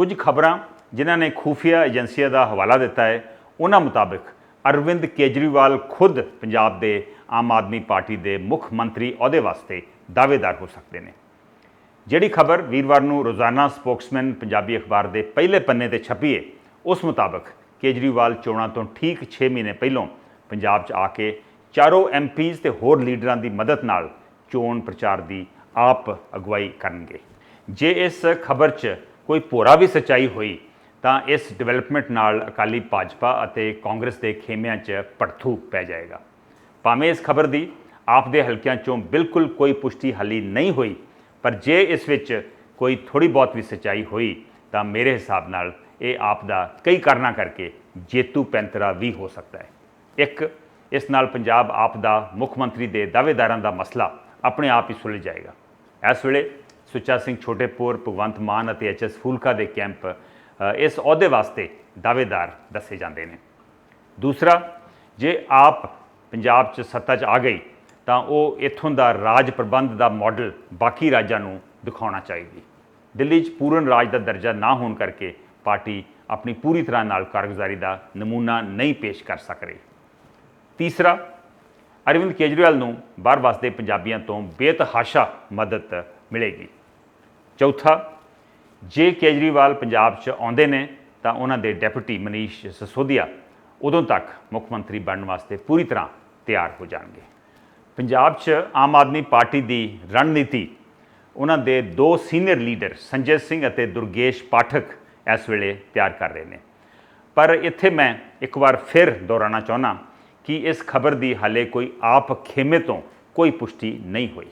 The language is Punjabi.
ਕੁਝ ਖਬਰਾਂ ਜਿਨ੍ਹਾਂ ਨੇ ਖੂਫੀਆ ਏਜੰਸੀਆਂ ਦਾ ਹਵਾਲਾ ਦਿੱਤਾ ਹੈ, ਉਹਨਾਂ ਮੁਤਾਬਕ ਅਰਵਿੰਦ ਕੇਜਰੀਵਾਲ ਖੁਦ ਪੰਜਾਬ ਦੇ ਆਮ ਆਦਮੀ ਪਾਰਟੀ ਦੇ ਮੁੱਖ ਮੰਤਰੀ ਅਹੁਦੇ ਵਾਸਤੇ ਦਾਅਵੇਦਾਰ ਹੋ ਸਕਦੇ ਨੇ। ਜਿਹੜੀ ਖਬਰ ਵੀਰਵਾਰ ਨੂੰ ਰੋਜ਼ਾਨਾ ਸਪੋਕਸਮੈਨ ਪੰਜਾਬੀ ਅਖਬਾਰ ਦੇ ਪਹਿਲੇ ਪੰਨੇ ਤੇ ਛਪੀ ਹੈ, ਉਸ ਮੁਤਾਬਕ ਕੇਜਰੀਵਾਲ ਚੋਣਾਂ ਤੋਂ ਠੀਕ 6 ਮਹੀਨੇ ਪਹਿਲਾਂ ਪੰਜਾਬ 'ਚ ਆ ਕੇ ਚਾਰੋਂ ਐਮਪੀਜ਼ ਤੇ ਹੋਰ ਲੀਡਰਾਂ ਦੀ ਮਦਦ ਨਾਲ ਚੋਣ ਪ੍ਰਚਾਰ ਦੀ ਆਪ ਅਗਵਾਈ ਕਰਨਗੇ। ਜੇ ਇਸ ਖਬਰ 'ਚ ਕੋਈ ਭੋਰਾ ਵੀ ਸਚਾਈ ਹੋਈ, ਤਾਂ ਇਸ ਡਿਵੈਲਪਮੈਂਟ ਨਾਲ ਅਕਾਲੀ ਭਾਜਪਾ ਅਤੇ ਕਾਂਗਰਸ ਦੇ ਖੇਮਿਆਂ 'ਚ ਪੜਥੂ ਪੈ ਜਾਏਗਾ। ਭਾਵੇਂ ਇਸ ਖਬਰ ਦੀ ਆਪ ਦੇ ਹਲਕਿਆਂ 'ਚੋਂ ਬਿਲਕੁਲ ਕੋਈ ਪੁਸ਼ਟੀ ਹਾਲੀ ਨਹੀਂ ਹੋਈ, ਪਰ ਜੇ ਇਸ ਵਿੱਚ ਕੋਈ ਥੋੜੀ ਬਹੁਤ ਵੀ ਸਚਾਈ ਹੋਈ, ਤਾਂ ਮੇਰੇ ਹਿਸਾਬ ਨਾਲ ਇਹ ਆਪ ਦਾ ਕਈ ਕਾਰਨਾਂ ਕਰਕੇ ਜੇਤੂ ਪੈਂਤਰਾ ਵੀ ਹੋ ਸਕਦਾ ਹੈ। ਇੱਕ, ਇਸ ਨਾਲ ਪੰਜਾਬ ਆਪ ਦਾ ਮੁੱਖ ਮੰਤਰੀ ਦੇ ਦਾਅਵੇਦਾਰਾਂ ਦਾ ਮਸਲਾ ਆਪਣੇ ਆਪ ਹੀ ਸੁਲਝ ਜਾਏਗਾ। ਇਸ ਵੇਲੇ ਸੁੱਚਾ ਸਿੰਘ ਛੋਟੇਪੁਰ ਭਗਵੰਤ ਮਾਨ ਅਤੇ ਐਚਐਸ ਫੂਲਕਾ ਦੇ ਕੈਂਪ ਇਸ ਅਹੁਦੇ ਵਾਸਤੇ ਦਾਅਵੇਦਾਰ ਦੱਸੇ ਜਾਂਦੇ ਨੇ। ਦੂਸਰਾ, ਜੇ ਆਪ ਪੰਜਾਬ 'ਚ ਸੱਤਾ 'ਚ ਆ ਗਈ, ਤਾਂ ਉਹ ਇੱਥੋਂ ਦਾ ਰਾਜ ਪ੍ਰਬੰਧ ਦਾ ਮਾਡਲ ਬਾਕੀ ਰਾਜਾਂ ਨੂੰ ਦਿਖਾਉਣਾ ਚਾਹੀਦੀ। ਦਿੱਲੀ 'ਚ ਪੂਰਨ ਰਾਜ ਦਾ ਦਰਜਾ ਨਾ ਹੋਣ ਕਰਕੇ ਪਾਰਟੀ ਆਪਣੀ ਪੂਰੀ ਤਰ੍ਹਾਂ ਨਾਲ ਕਾਰਗੁਜ਼ਾਰੀ ਦਾ ਨਮੂਨਾ ਨਹੀਂ ਪੇਸ਼ ਕਰ ਸਕ ਰਹੀ। ਤੀਸਰਾ, ਅਰਵਿੰਦ ਕੇਜਰੀਵਾਲ ਨੂੰ ਬਾਹਰ ਵਸਦੇ ਪੰਜਾਬੀਆਂ ਤੋਂ ਬੇਤਹਾਸ਼ਾ ਮਦਦ ਮਿਲੇਗੀ। ਚੌਥਾ, ਜੇ ਕੇਜਰੀਵਾਲ ਪੰਜਾਬ 'ਚ ਆਉਂਦੇ ਨੇ, ਤਾਂ ਉਹਨਾਂ ਦੇ ਡਿਪਟੀ ਮਨੀਸ਼ ਸਸੋਦੀਆ ਉਦੋਂ ਤੱਕ ਮੁੱਖ ਮੰਤਰੀ ਬਣਨ ਵਾਸਤੇ ਪੂਰੀ ਤਰ੍ਹਾਂ ਤਿਆਰ ਹੋ ਜਾਣਗੇ। ਪੰਜਾਬ 'ਚ ਆਮ ਆਦਮੀ ਪਾਰਟੀ ਦੀ ਰਣਨੀਤੀ, ਉਹਨਾਂ ਦੇ ਦੋ ਸੀਨੀਅਰ ਲੀਡਰ ਸੰਜੇ ਸਿੰਘ ਅਤੇ ਦੁਰਗੇਸ਼ ਪਾਠਕ ਇਸ ਵੇਲੇ ਤਿਆਰ ਕਰ ਰਹੇ ਨੇ। ਪਰ ਇੱਥੇ ਮੈਂ ਇੱਕ ਵਾਰ ਫਿਰ ਦੁਹਰਾਉਣਾ ਚਾਹੁੰਦਾ ਕਿ ਇਸ ਖਬਰ ਦੀ ਹਾਲੇ ਕੋਈ ਆਪ ਖੇਮੇ ਤੋਂ ਕੋਈ ਪੁਸ਼ਟੀ ਨਹੀਂ ਹੋਈ।